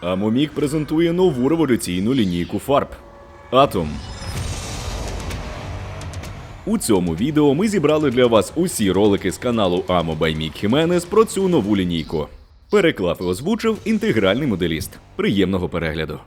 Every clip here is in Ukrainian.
Амомік презентує нову революційну лінійку фарб Атом. У цьому відео ми зібрали для вас усі ролики з каналу Amo by Mick про цю нову лінійку. Переклав і озвучив інтегральний моделіст. Приємного перегляду.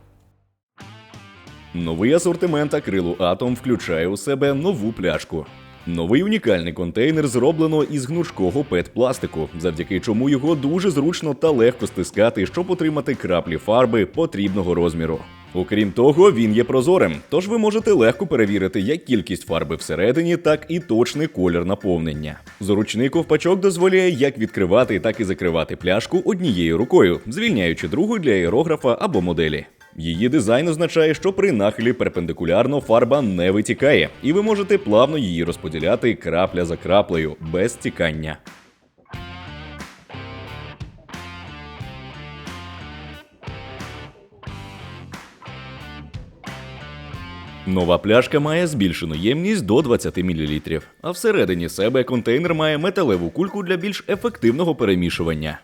Новий асортимент акрилу Атом включає у себе нову пляшку. Новий унікальний контейнер зроблено із гнучкого пет-пластику, завдяки чому його дуже зручно та легко стискати, щоб отримати краплі фарби потрібного розміру. Окрім того, він є прозорим, тож ви можете легко перевірити як кількість фарби всередині, так і точний колір наповнення. Зручний ковпачок дозволяє як відкривати, так і закривати пляшку однією рукою, звільняючи другу для аерографа або моделі. Її дизайн означає, що при нахилі перпендикулярно фарба не витікає, і ви можете плавно її розподіляти крапля за краплею без стікання. Нова пляшка має збільшену ємність до 20 мл, а всередині себе контейнер має металеву кульку для більш ефективного перемішування.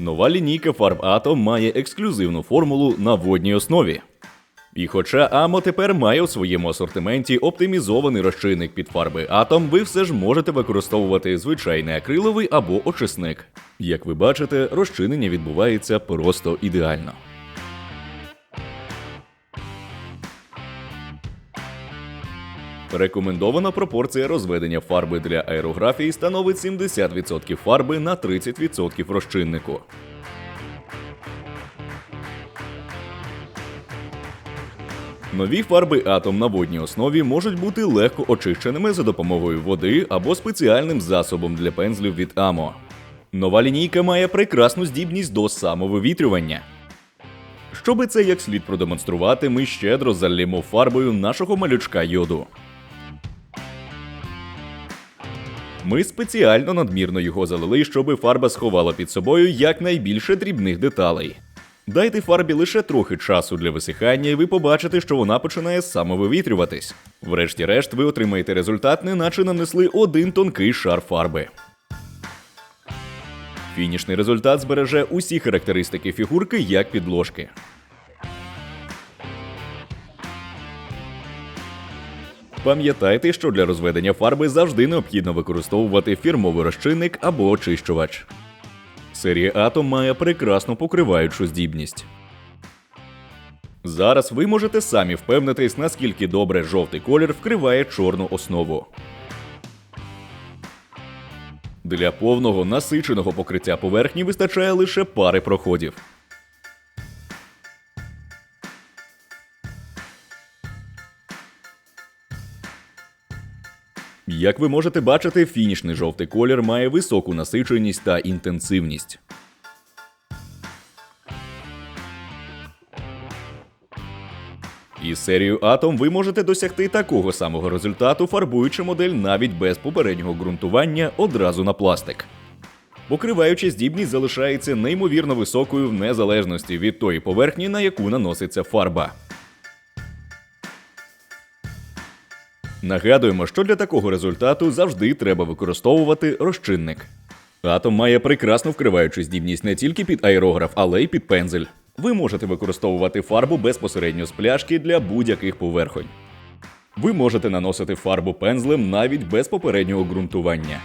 Нова лінійка фарб Atom має ексклюзивну формулу на водній основі. І хоча Амо тепер має у своєму асортименті оптимізований розчинник під фарби атом, ви все ж можете використовувати звичайний акриловий або очисник. Як ви бачите, розчинення відбувається просто ідеально. Рекомендована пропорція розведення фарби для аерографії становить 70% фарби на 30% розчиннику. Нові фарби атом на водній основі можуть бути легко очищеними за допомогою води або спеціальним засобом для пензлів від Амо. Нова лінійка має прекрасну здібність до самовивітрювання. Щоби це як слід продемонструвати, ми щедро залємо фарбою нашого малючка йоду. Ми спеціально надмірно його залили, щоби фарба сховала під собою якнайбільше дрібних деталей. Дайте фарбі лише трохи часу для висихання, і ви побачите, що вона починає самовивітрюватись. Врешті-решт, ви отримаєте результат, неначе нанесли один тонкий шар фарби. Фінішний результат збереже усі характеристики фігурки як підложки. Пам'ятайте, що для розведення фарби завжди необхідно використовувати фірмовий розчинник або очищувач. Серія Atom має прекрасну покриваючу здібність. Зараз ви можете самі впевнитись, наскільки добре жовтий колір вкриває чорну основу. Для повного насиченого покриття поверхні вистачає лише пари проходів. Як ви можете бачити, фінішний жовтий колір має високу насиченість та інтенсивність. Із серією Atom ви можете досягти такого самого результату, фарбуючи модель навіть без попереднього ґрунтування одразу на пластик. Покриваюча здібність залишається неймовірно високою в незалежності від тої поверхні, на яку наноситься фарба. Нагадуємо, що для такого результату завжди треба використовувати розчинник. Атом має прекрасну вкриваючу здібність не тільки під аерограф, але й під пензель. Ви можете використовувати фарбу безпосередньо з пляшки для будь-яких поверхонь. Ви можете наносити фарбу пензлем навіть без попереднього ґрунтування.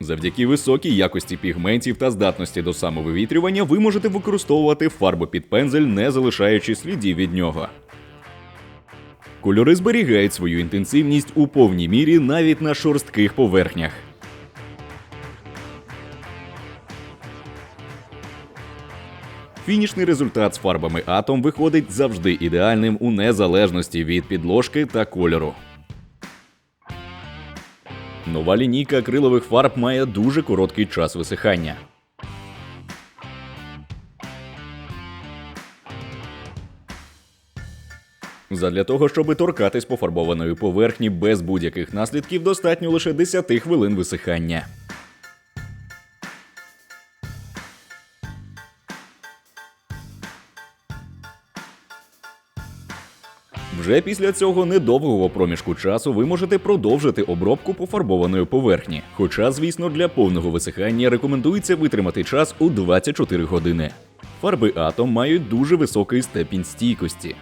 Завдяки високій якості пігментів та здатності до самовивітрювання ви можете використовувати фарбу під пензель, не залишаючи слідів від нього. Кольори зберігають свою інтенсивність у повній мірі навіть на шорстких поверхнях. Фінішний результат з фарбами Atom виходить завжди ідеальним у незалежності від підложки та кольору. Нова лінійка акрилових фарб має дуже короткий час висихання. Задля того, щоб торкатись пофарбованої поверхні без будь-яких наслідків, достатньо лише 10 хвилин висихання. Вже після цього недовгого проміжку часу ви можете продовжити обробку пофарбованої поверхні. Хоча, звісно, для повного висихання рекомендується витримати час у 24 години. Фарби Atom мають дуже високий степінь стійкості.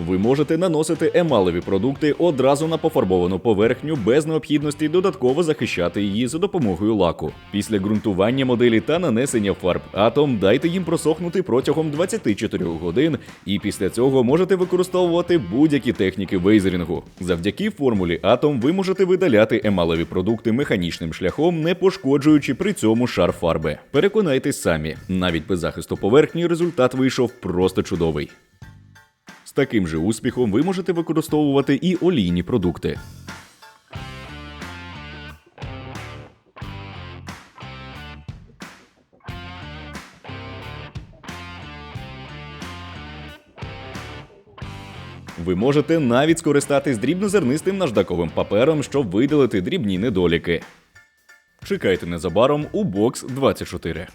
Ви можете наносити емалеві продукти одразу на пофарбовану поверхню без необхідності додатково захищати її за допомогою лаку. Після ґрунтування моделі та нанесення фарб Atom дайте їм просохнути протягом 24 годин, і після цього можете використовувати будь-які техніки вейзерінгу. Завдяки формулі Atom ви можете видаляти емалеві продукти механічним шляхом, не пошкоджуючи при цьому шар фарби. Переконайтесь самі, навіть без захисту поверхні результат вийшов просто чудовий. Таким же успіхом ви можете використовувати і олійні продукти. Ви можете навіть скористатись дрібнозернистим наждаковим папером, щоб видалити дрібні недоліки. Чекайте незабаром у бокс 24.